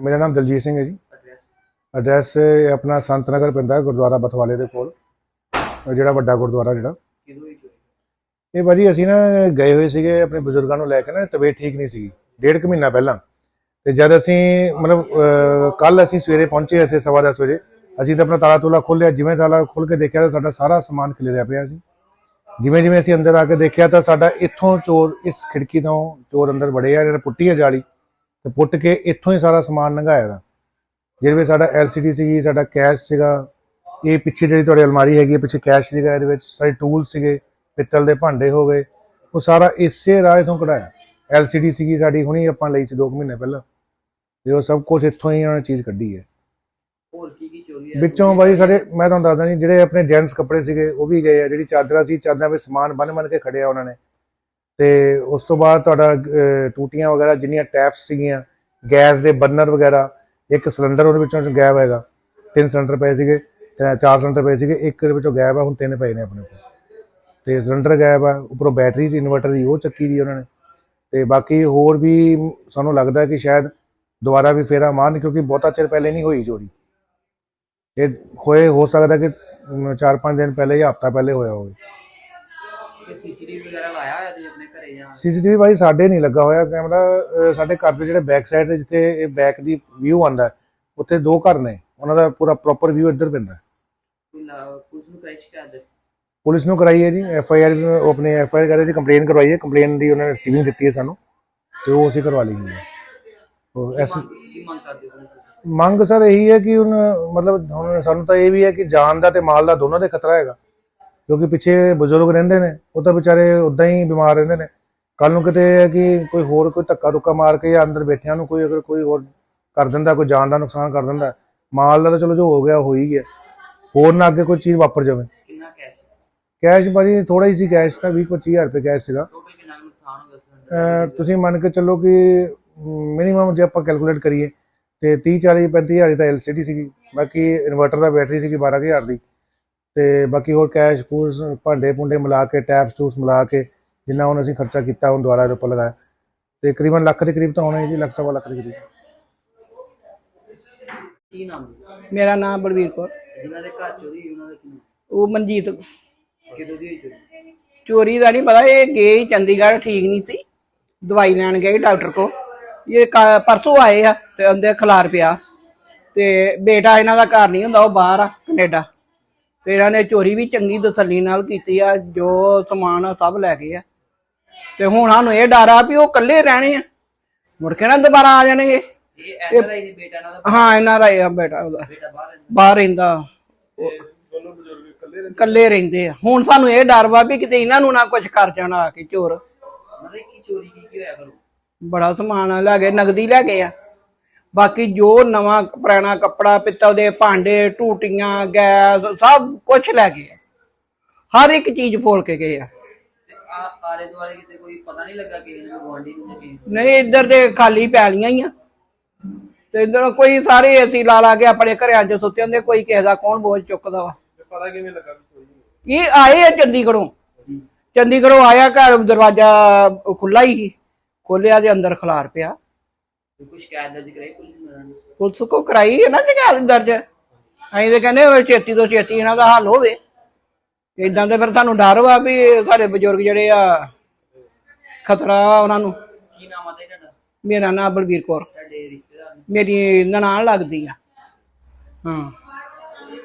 ਮੇਰਾ ਨਾਮ ਦਲਜੀਤ ਸਿੰਘ ਹੈ ਜੀ। ਐਡਰੈਸ ਆਪਣਾ ਸੰਤ ਨਗਰ ਪੈਂਦਾ ਗੁਰਦੁਆਰਾ ਬਥਵਾਲੇ ਦੇ ਕੋਲ। ਜਿਹੜਾ ਵੱਡਾ ਗੁਰਦੁਆਰਾ ਜਿਹੜਾ। ਇਹ ਭਾਜੀ ਅਸੀਂ ਨਾ ਗਏ ਹੋਏ ਸੀਗੇ ਆਪਣੇ ਬਜ਼ੁਰਗਾਂ ਨੂੰ ਲੈ ਕੇ ਨਾ ਤਬੀਅਤ ਠੀਕ ਨਹੀਂ ਸੀਗੀ ਡੇਢ ਕੁ ਮਹੀਨਾ ਪਹਿਲਾਂ। ਤੇ ਜਦ ਅਸੀਂ ਮਤਲਬ ਕੱਲ ਅਸੀਂ ਸਵੇਰੇ ਪਹੁੰਚੇ ਇੱਥੇ ਸਵਾ ਦਸ ਵਜੇ ਅਸੀਂ ਤਾਂ ਆਪਣਾ ਤਾਲਾ ਤੂਲਾ ਖੋਲ੍ਹਿਆ ਜਿਵੇਂ ਤਾਲਾ ਖੋਲ ਕੇ ਦੇਖਿਆ ਤਾਂ ਸਾਡਾ ਸਾਰਾ ਸਮਾਨ ਖਿਲਰਿਆ ਪਿਆ ਸੀ। ਜਿਵੇਂ ਜਿਵੇਂ ਅਸੀਂ ਅੰਦਰ ਆ ਕੇ ਦੇਖਿਆ ਤਾਂ ਸਾਡਾ ਇੱਥੋਂ ਚੋਰ ਇਸ ਖਿੜਕੀ ਤੋਂ ਚੋਰ ਅੰਦਰ ਵੜੇ ਆ ਜਿਹੜਾ ਪੁੱਟੀ ਹੈ ਜਾਲੀ। ਤੇ ਪੁੱਟ ਕੇ ਇੱਥੋਂ ਹੀ ਸਾਰਾ ਸਮਾਨ ਲੰਘਾਇਆ ਦਾ। ਜਿਹਦੇ ਵਿੱਚ ਸਾਡਾ LCD ਸੀਗੀ ਸਾਡਾ ਕੈਸ਼ ਸੀਗਾ। ਇਹ ਪਿੱਛੇ ਜਿਹੜੀ ਤੁਹਾਡੀ ਅਲਮਾਰੀ ਹੈਗੀ ਹੈ ਪਿੱਛੇ ਕੈਸ਼ ਸੀਗਾ ਇਹਦੇ ਵਿੱਚ ਸਾਰੇ ਟੂਲ ਸੀਗੇ ਪਿੱਤਲ ਦੇ ਭਾਂਡੇ ਹੋ ਗਏ। ਉਹ ਸਾਰਾ ਇਸੇ ਰਾਹ ਤੋਂ ਕਢਾਇਆ। LCD ਸੀਗੀ ਸਾਡੀ ਹੁਣੀ ਆਪਾਂ ਲਈ ਸੀ 2 ਮਹੀਨੇ ਪਹਿਲਾਂ। ਤੇ ਉਹ ਸਭ ਕੁਝ ਇੱਥੋਂ ਹੀ ਉਹਨਾਂ ਨੇ ਚੀਜ਼ ਕੱਢੀ ਹੈ। ਹੋਰ ਕੀ ਕੀ ਚੋਰੀ ਹੈ? ਵਿੱਚੋਂ ਬਾਈ ਸਾਡੇ ਮੈਂ ਤੁਹਾਨੂੰ ਦੱਸਦਾ ਜੀ ਜਿਹੜੇ ਆਪਣੇ ਜੈਂਟਸ ਕੱਪੜੇ ਸੀਗੇ ਉਹ ਵੀ ਗਏ ਆ। ਜਿਹੜੀ ਚਾਦਰਾਂ ਸੀ ਚਾਦਰਾਂ ਵਿੱਚ ਸਮਾਨ ਬੰਨ ਬੰਨ ਕੇ ਖੜਿਆ ਉਹਨਾਂ ਨੇ। ਤੇ ਉਸ ਤੋਂ ਬਾਅਦ ਤੁਹਾਡਾ ਟੂਟੀਆਂ ਵਗੈਰਾ ਜਿੰਨੀਆਂ ਟੈਪਸ ਸੀਗੀਆਂ, ਗੈਸ ਦੇ ਬਰਨਰ ਵਗੈਰਾ, ਇੱਕ ਸਿਲੰਡਰ ਉਹਦੇ ਵਿੱਚੋਂ ਗਾਇਬ ਹੈਗਾ, ਤਿੰਨ ਸਿਲੰਡਰ ਪਏ ਸੀਗੇ, ਤੇ ਚਾਰ ਸਿਲੰਡਰ ਪਏ ਸੀਗੇ, ਇੱਕ ਦੇ ਵਿੱਚੋਂ ਗਾਇਬ ਆ, ਹੁਣ ਤਿੰਨ ਪਏ ਨੇ ਆਪਣੇ ਕੋਲ। ਤੇ ਸਿਲੰਡਰ ਗਾਇਬ ਆ, ਉੱਪਰੋਂ ਬੈਟਰੀ ਦੀ ਇਨਵਰਟਰ ਦੀ ਉਹ ਚੱਕੀ ਦੀ ਉਹਨਾਂ ਨੇ। ਤੇ ਬਾਕੀ ਹੋਰ ਵੀ ਸਾਨੂੰ ਲੱਗਦਾ ਕਿ ਸ਼ਾਇਦ ਦੁਬਾਰਾ ਵੀ ਫੇਰਾ ਮਾਰਨ, ਕਿਉਂਕਿ ਬਹੁਤਾ ਚਿਰ ਪਹਿਲੇ ਨਹੀਂ ਹੋਈ ਚੋਰੀ। ਇਹ ਹੋਏ, ਹੋ ਸਕਦਾ ਕਿ 4-5 ਦਿਨ ਪਹਿਲੇ ਜਾਂ ਹਫਤਾ ਪਹਿਲੇ ਹੋਇਆ ਹੋਵੇ। ਸੀਸੀਟੀਵੀ ਵਗੈਰਾ ਲਾਇਆ ਹੋਇਆ ਤੁਸੀਂ ਆਪਣੇ ਘਰੇ ਜਾਂ ਸੀਸੀਟੀਵੀ ਭਾਈ ਸਾਡੇ ਨਹੀਂ ਲੱਗਾ ਹੋਇਆ ਕੈਮਰਾ ਅਹ ਸਾਡੇ ਘਰ ਦੇ ਜਿਹੜੇ ਬੈਕ ਸਾਈਡ ਤੇ ਜਿੱਥੇ ਇਹ ਬੈਕ ਦੀ ਵਿਊ ਆਂਦਾ ਉੱਥੇ ਦੋ ਘਰ ਨੇ ਉਹਨਾਂ ਦਾ ਪੂਰਾ ਪ੍ਰੋਪਰ ਵਿਊ ਇੱਧਰ ਪੈਂਦਾ ਕੋਈ ਲਾ- ਪੁਲਿਸ ਨੂੰ ਕਰਾਈ ਸ਼ਿਕਾਇਤ ਦਿੱਤੀ? ਪੁਲਿਸ ਨੂੰ ਕਰਾਈ ਹੈ ਜੀ ਐਫ ਆਈ ਆਰ ਆਪਣੇ ਐਫ ਆਈ ਆਰ ਕਰੇ ਦੀ ਕੰਪਲੇਨ ਕਰਵਾਈ ਹੈ ਕੰਪਲੇਨ ਦੀ ਉਹਨਾਂ ਨੇ ਰਿਸੀਵਿੰਗ ਦਿੱਤੀ ਹੈ ਸਾਨੂੰ ਤੇ ਉਹ ਅਸੀਂ ਕਰਵਾ ਲਈ ਹੋਈ ਹੈ ਉਹ ਐਸ ਕੀ ਮੰਗ ਕਰਦੇ ਹੋ ਤੁਸੀਂ? ਮੰਗ ਸਰ ਇਹੀ ਹੈ ਕਿ ਹੁਣ ਮਤਲਬ ਹੁਣ ਸਾਨੂੰ ਤਾਂ ਇਹ ਵੀ ਹੈ ਕਿ ਜਾਨ ਦਾ ਤੇ ਮਾਲ ਦਾ ਦੋਨਾਂ ਦੇ ਖਤਰਾ ਹੈਗਾ ਕਿਉਂਕਿ ਪਿੱਛੇ ਬਜ਼ੁਰਗ ਰਹਿੰਦੇ ਨੇ ਉਹ ਤਾਂ ਵਿਚਾਰੇ ਉਦਾਂ ਹੀ ਬਿਮਾਰ ਰਹਿੰਦੇ ਨੇ। ਕੱਲ ਨੂੰ ਕਿਤੇ ਹੈ ਕਿ ਕੋਈ ਹੋਰ ਕੋਈ ਧੱਕਾ ਧੁੱਕਾ ਮਾਰ ਕੇ ਜਾਂ ਅੰਦਰ ਬੈਠਿਆਂ ਨੂੰ ਕੋਈ ਅਗਰ ਕੋਈ ਹੋਰ ਕਰ ਦਿੰਦਾ ਕੋਈ ਜਾਨ ਦਾ ਨੁਕਸਾਨ ਕਰ ਦਿੰਦਾ ਮਾਲ ਦਾ ਤਾਂ ਚਲੋ ਜੋ ਹੋ ਗਿਆ ਹੋ ਹੀ ਗਿਆ। ਹੋਰ ਨਾ ਅੱਗੇ ਕੋਈ ਚੀਜ਼ ਵਾਪਰ ਜਾਵੇ। ਕਿੰਨਾ ਕੈਸ਼ ਕੈਸ਼ ਭਾਜੀ ਥੋੜਾ ਹੀ ਸੀ ਕੈਸ਼ ਤਾਂ 20 25000 ਰੁਪਏ ਕੈਸ਼ ਸੀਗਾ। ਟੋਟਲ ਕਿੰਨਾ ਨੁਕਸਾਨ ਹੋ ਗਿਆ ਤੁਸੀਂ ਮੰਨ ਕੇ ਚੱਲੋ ਕਿ ਮਿਨੀਮਮ ਜੇ ਆਪਾਂ ਕੈਲਕੂਲੇਟ ਕਰੀਏ ਤੇ 30 40 35000 ਦੀ ਤਾਂ LCD ਸੀਗੀ ਬਾਕੀ ਇਨਵਰਟਰ ਦਾ ਬੈਟਰੀ ਸੀਗੀ 12000 ਦੀ। ਤੇ ਬਾਕੀ ਹੋਰ ਕੈਸ਼ ਕੂਸ ਭਾਂਡੇ ਭੁੰਡੇ ਮਿਲਾ ਕੇ ਟੈਪਸ ਟੂਸ ਮਿਲਾ ਕੇ ਜਿੰਨਾ ਹੁਣ ਅਸੀਂ ਖਰਚਾ ਕੀਤਾ ਹੁਣ ਦੁਬਾਰਾ ਇਹਦੇ ਉੱਪਰ ਲਗਾਇਆ। ਤੇ ਤਕਰੀਬਨ ਲੱਖ ਦੇ ਕਰੀਬ ਤਾਂ ਹੋਣਾ ਜੀ ਲੱਖ ਸਵਾ ਲੱਖ ਦੇ ਕਰੀਬ। ਕੀ ਨਾਮ ਹੈ? ਮੇਰਾ ਨਾਮ ਬਲਵੀਰ ਕੌਰ। ਜਿਨ੍ਹਾਂ ਦੇ ਘਰ ਚੋਰੀ ਹੋਈ ਉਹਨਾਂ ਦਾ ਕੀ ਨਾਮ? ਉਹ ਮਨਜੀਤ। ਕਿਦੋਂ ਦੀ ਹੋਈ ਚੋਰੀ? ਚੋਰੀ ਦਾ ਨਹੀਂ ਪਤਾ ਇਹ ਗਏ ਹੀ ਚੰਡੀਗੜ੍ਹ ਠੀਕ ਨਹੀਂ ਸੀ। ਦਵਾਈ ਲੈਣ ਗਏ ਡਾਕਟਰ ਕੋ ਇਹ ਕ- ਪਰਸੋਂ ਆਏ ਆ ਤੇ ਅੰਦਰ ਖਲਾਰ ਪਿਆ। ਤੇ ਬੇਟਾ ਇਹਨਾਂ ਦਾ ਘਰ ਨਹੀਂ ਹੁੰਦਾ ਉਹ ਬਾਹਰ ਆ ਕੈਨੇਡਾ। ਤੇ ਇਹਨਾਂ ਨੇ ਚੋਰੀ ਵੀ ਚੰਗੀ ਤਸੱਲੀ ਨਾਲ ਕੀਤੀ ਆ ਜੋ ਸਮਾਨ ਆ ਸਭ ਲੈ ਗਏ ਆ। ਤੇ ਹੁਣ ਸਾਨੂੰ ਇਹ ਡਰ ਆ ਵੀ ਉਹ ਇਕੱਲੇ ਰਹਿਣੇ ਆ। ਮੁੜ ਕੇ ਨਾ ਦੁਬਾਰਾ ਆ ਜਾਣਗੇ। ਇਹ ਐਸਰ ਆਈ ਦੇ ਬੇਟਾ ਦਾ? ਹਾਂ ਇਹਨਾਂ ਦਾ ਇਹ ਆ ਬੇਟਾ ਉਹਦਾ। ਬਾਹਰ ਰਹਿੰਦਾ। ਰਹਿੰਦਾ। ਇਕੱਲੇ ਰਹਿੰਦੇ? ਆ। ਹੁਣ ਸਾਨੂੰ ਇਹ ਡਰ ਵਾ ਵੀ ਕਿਤੇ ਇਹਨਾਂ ਨੂੰ ਨਾ ਕੁਝ ਕਰ ਜਾਣਾ ਆ ਕੇ ਚੋਰ। ਮਤਲਬ ਕੀ ਚੋਰੀ ਕੀ ਕੀ ਹੋਇਆ ਕਰੋ ਬੜਾ ਸਮਾਨ ਲੈ ਗਏ ਨਗਦੀ ਲੈ ਗਏ ਆ। ਬਾਕੀ ਜੋ ਨਵਾਂ ਪੁਰਾਣਾ ਕੱਪੜਾ ਪਿੱਤਲ ਦੇ ਭਾਂਡੇ ਟੂਟੀਆਂ ਗੈਸ ਸਭ ਕੁਝ ਲੈ ਗਏ ਆ ਹਰ ਇੱਕ ਚੀਜ਼ ਫੋਲ ਕੇ ਗਏ ਆ। ਤੇ ਆ ਆਲੇ ਦੁਆਲੇ ਕਿਤੇ ਕੋਈ ਪਤਾ ਨਹੀਂ ਲੱਗਾ ਕਿ ਇਹਨਾਂ ਨੂੰ ਗਵਾਂਢੀ ਨੂੰ ਜਾਂ ਕਿਸੇ ਨੂੰ? ਨਹੀਂ ਇੱਧਰ ਦੇ ਖਾਲੀ ਪੈਲੀਆਂ ਹੀ ਆ। ਤੇ ਇੱਧਰ ਕੋਈ ਸਾਰੇ ਅਸੀਂ ਲਾ ਲਾ ਕੇ ਆਪਣੇ ਘਰਾਂ 'ਚ ਸੁੱਤੇ ਹੁੰਦੇ ਕੋਈ ਕਿਸੇ ਦਾ ਕੌਣ ਬੋਝ ਚੁੱਕਦਾ ਵਾ। ਪਤਾ ਕਿਵੇਂ ਲੱਗਾ ਇਹ ਆਏ ਆ ਚੰਡੀਗੜ੍ਹੋਂ। ਚੰਡੀਗੜ੍ਹੋਂ ਆਇਆ ਘਰ ਦਰਵਾਜ਼ਾ ਖੁੱਲਾ ਹੀ ਸੀ। ਖੋਲਿਆ ਦੇ ਅੰਦਰ ਖਲਾਰ ਪਿਆ। ਕੋਈ ਕੋਈ ਸ਼ਿਕਾਇਤ ਦਰਜ ਕਰਾਈ ਪੁਲਿਸ ਨੂੰ ਪੁਲਿਸ ਕੋ ਕਰਾਈ ਹੈ ਨਾ ਸ਼ਿਕਾਇਤ ਦਰਜ? ਅਸੀਂ ਤੇ ਕਹਿੰਦੇ ਵੀ ਛੇਤੀ ਤੋਂ ਛੇਤੀ ਇਹਨਾਂ ਦਾ ਹੱਲ ਹੋਵੇ। ਇਦਾਂ ਦੇ ਫਿਰ ਸਾਨੂੰ ਡਰ ਵਾ ਵੀ ਸਾਡੇ ਬਜ਼ੁਰਗ ਜਿਹੜੇ ਆ ਖਤਰਾ ਵਾ ਉਹਨਾਂ ਨੂੰ। ਕੀ ਨਾਮ ਆ ਤੁਹਾਡਾ? ਮੇਰਾ ਨਾਮ ਬਲਵੀਰ ਕੌਰ। ਤੁਹਾਡੇ ਰਿਸ਼ਤੇਦਾਰ ਨੇ? ਮੇਰੀ ਨਨਾਣ ਲੱਗਦੀ ਆ। ਹਾਂ।